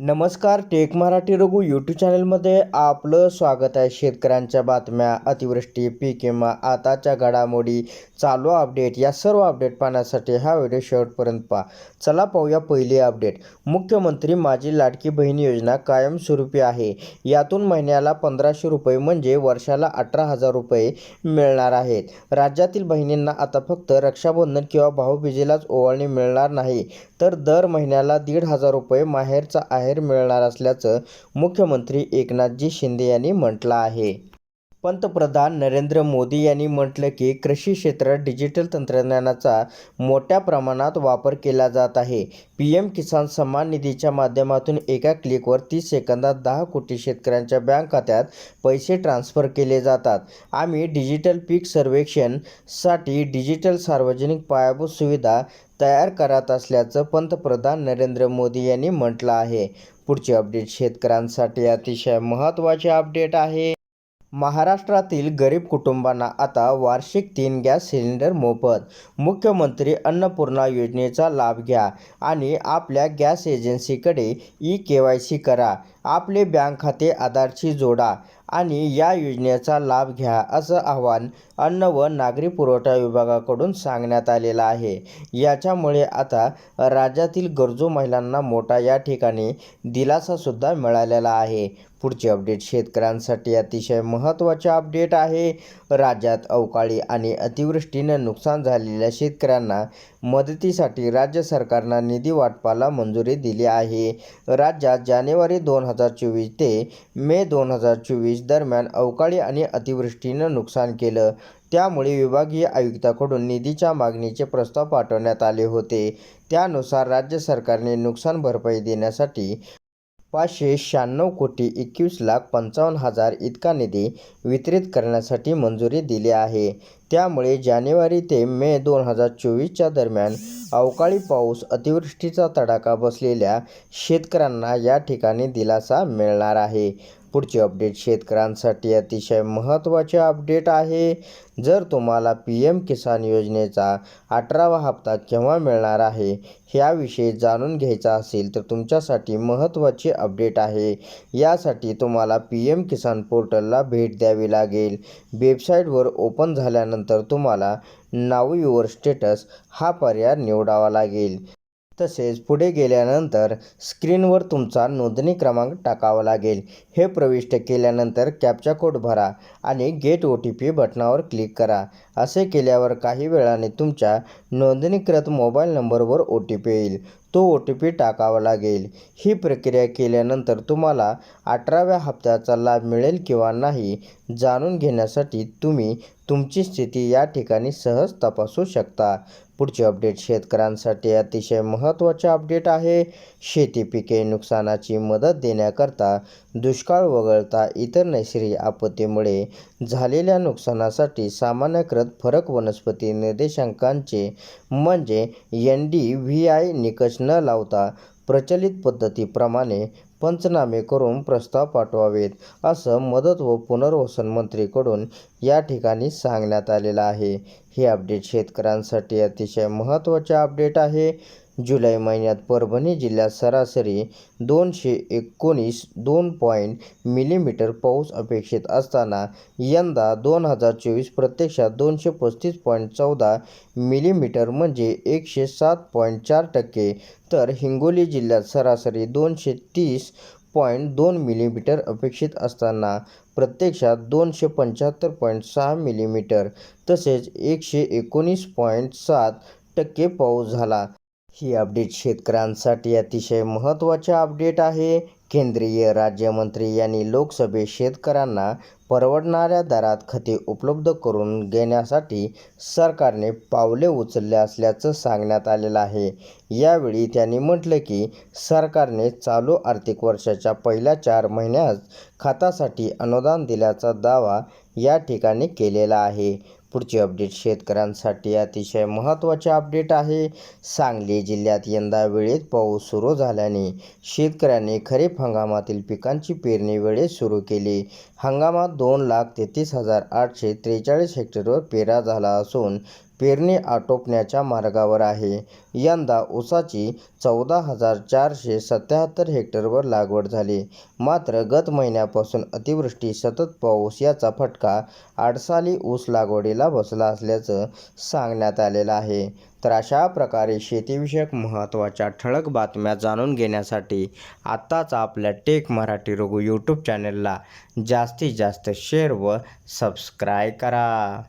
नमस्कार take Marathi Raghu YouTube चॅनलमध्ये आपलं स्वागत आहे. शेतकऱ्यांच्या बातम्या अतिवृष्टी पीक विमा आताच्या घडामोडी चालू अपडेट या सर्व अपडेट पाहण्यासाठी हा व्हिडिओ शेवटपर्यंत पहा. चला पाहूया पहिली अपडेट मुख्यमंत्री माझी लाडकी बहीण योजना कायमस्वरूपी आहे. यातून महिन्याला पंधराशे रुपये म्हणजे वर्षाला अठरा हजार रुपये मिळणार आहेत. राज्यातील बहिणींना आता फक्त रक्षाबंधन किंवा भाऊबीजेलाच ओवाळणी मिळणार नाही. तर दर महिन्याला दीड हजार रुपये माहेरचा आहेर मिळणार असल्याचं मुख्यमंत्री एकनाथजी शिंदे यांनी म्हटलं आहे. पंतप्रधान नरेंद्र मोदी यांनी म्हटलं की कृषी क्षेत्रात डिजिटल तंत्रज्ञानाचा मोठ्या प्रमाणात वापर केला जात आहे. पी एम किसान सन्मान निधीच्या माध्यमातून एका क्लिकवर तीस सेकंदात दहा कोटी शेतकऱ्यांच्या बँक खात्यात पैसे ट्रान्स्फर केले जातात. आम्ही डिजिटल पीक सर्वेक्षणसाठी डिजिटल सार्वजनिक पायाभूत सुविधा तयार करत असल्याचं पंतप्रधान नरेंद्र मोदी यांनी म्हटलं आहे. पुढचे अपडेट शेतकऱ्यांसाठी अतिशय महत्त्वाचे अपडेट आहे. महाराष्ट्रातील गरीब कुटुंबांना आता वार्षिक तीन गॅस सिलेंडर मोफत. मुख्यमंत्री अन्नपूर्णा योजनेचा लाभ घ्या आणि आपल्या गॅस एजन्सीकडे ई के वाय सी करा. आपले बँक खाते आधारशी जोडा. आणि या योजनेचा लाभ घ्या असं आवाहन अन्न व नागरी पुरवठा विभागाकडून सांगण्यात आलेलं आहे. याच्यामुळे आता राज्यातील गरजू महिलांना मोठा या ठिकाणी दिलासासुद्धा मिळालेला आहे. पुढचे अपडेट शेतकऱ्यांसाठी अतिशय महत्त्वाचे अपडेट आहे. राज्यात अवकाळी आणि अतिवृष्टीने नुकसान झालेल्या शेतकऱ्यांना मदतीसाठी राज्य सरकारनं निधी वाटपाला मंजुरी दिली आहे. राज्यात जानेवारी दोन हजार चोवीस ते मे दोन हजार चोवीस दरम्यान अवकाळी आणि अतिवृष्टीनं नुकसान केलं. त्यामुळे विभागीय आयुक्ताकडून निधीच्या मागणीचे प्रस्ताव पाठवण्यात आले होते. त्यानुसार राज्य सरकारने नुकसान भरपाई देण्यासाठी पाचशे शहाण्णव कोटी एकवीस लाख पंचावन्न हजार इतका निधी वितरित करण्यासाठी मंजुरी दिली आहे. त्यामुळे जानेवारी ते मे दोन हजार चोवीसच्या दरम्यान अवकाळी पाऊस अतिवृष्टीचा तडाखा बसलेल्या शेतकऱ्यांना या ठिकाणी दिलासा मिळणार आहे. पुढचे अपडेट शेतकऱ्यांसाठी अतिशय महत्त्वाचे अपडेट आहे. जर तुम्हाला पी एम किसान योजनेचा अठरावा हप्ता केव्हा मिळणार आहे ह्याविषयी जाणून घ्यायचा असेल तर तुमच्यासाठी महत्त्वाचे अपडेट आहे. यासाठी तुम्हाला पी एम किसान पोर्टलला भेट द्यावी लागेल. वेबसाईटवर ओपन झाल्यानंतर तुम्हाला नाव युअर स्टेटस हा पर्याय निवडावा लागेल. तसेच पुढे गेल्यानंतर स्क्रीनवर तुमचा नोंदणी क्रमांक टाकावा लागेल. हे प्रविष्ट केल्यानंतर कॅप्चा कोड भरा आणि गेट ओ टी पी बटनावर क्लिक करा. असे केल्यावर काही वेळाने तुमच्या नोंदणीकृत मोबाईल नंबरवर ओ टी पी येईल. तो ओ टी पी टाकावा लागेल. ही प्रक्रिया केल्यानंतर तुम्हाला अठराव्या हप्त्याचा लाभ मिळेल किंवा नाही जाणून घेण्यासाठी तुम्ही तुमची स्थिती या ठिकाणी सहज तपासू शकता. पुढचे अपडेट शेतकऱ्यांसाठी अतिशय महत्त्वाचे अपडेट आहे. शेती पिके नुकसानाची मदत देण्याकरता दुष्काळ वगळता इतर नैसर्गिक आपत्तीमुळे झालेल्या नुकसानासाठी सामान्यकृत फरक वनस्पती निर्देशांकांचे म्हणजे एन डी व्ही आय निकष न लावता प्रचलित पद्धतीप्रमाणे पंचनामे करून प्रस्ताव पाठवावेत असं मदत व पुनर्वसन मंत्रीकडून या ठिकाणी सांगण्यात आलेलं आहे. हे अपडेट शेतकऱ्यांसाठी अतिशय महत्त्वाचे अपडेट आहे. जुलै महिन्यात परभणी जिल्ह्यात सरासरी दोनशे एकोणीस दोन पॉईंट मिलीमीटर पाऊस अपेक्षित असताना यंदा दोन हजार चोवीस प्रत्यक्षात दोनशे पस्तीस पॉईंट चौदा मिलीमीटर म्हणजे एकशे सात पॉईंट चार टक्के. तर हिंगोली जिल्ह्यात सरासरी दोनशे तीस पॉईंट दोन मिलीमीटर अपेक्षित असताना प्रत्यक्षात दोनशे पंच्याहत्तर पॉईंट सहा मिलीमीटर तसेच एकशे एकोणीस पॉईंट सात टक्के पाऊस झाला. ही अपडेट शेतकऱ्यांसाठी अतिशय महत्त्वाचे अपडेट आहे. केंद्रीय राज्यमंत्री यांनी लोकसभेत शेतकऱ्यांना परवडणाऱ्या दरात खते उपलब्ध करून घेण्यासाठी सरकारने पावले उचलले असल्याचं सांगण्यात आलेलं आहे. यावेळी त्यांनी म्हटलं की सरकारने चालू आर्थिक वर्षाच्या पहिल्या चार महिन्यात खतासाठी अनुदान दिल्याचा दावा या ठिकाणी केलेला आहे. पुढचे अपडेट शेतकऱ्यांसाठी अतिशय महत्त्वाचे अपडेट आहे. सांगली जिल्ह्यात यंदा वेळेत पाऊस सुरू झाल्याने शेतकऱ्यांनी खरीप हंगामातील पिकांची पेरणी वेळेत सुरू केली. हंगामात दोन लाख तेहतीस हजार आठशे त्रेचाळीस हेक्टरवर पेरा झाला असून पेरणी आटोपण्याच्या मार्गावर आहे. यंदा ऊसाची चौदा हजार चारशे सत्याहत्तर हेक्टरवर लागवड झाली. मात्र गत महिन्यापासून अतिवृष्टी सतत पाऊस याचा फटका आडसाली ऊस लागवडीला बसला असल्याचं सांगण्यात आलेलं आहे. तर अशा प्रकारे शेतीविषयक महत्त्वाच्या ठळक बातम्या जाणून घेण्यासाठी आत्ताच आपल्या टेक मराठी रघु यूट्यूब चॅनलला जास्तीत जास्त शेअर व सबस्क्राय करा.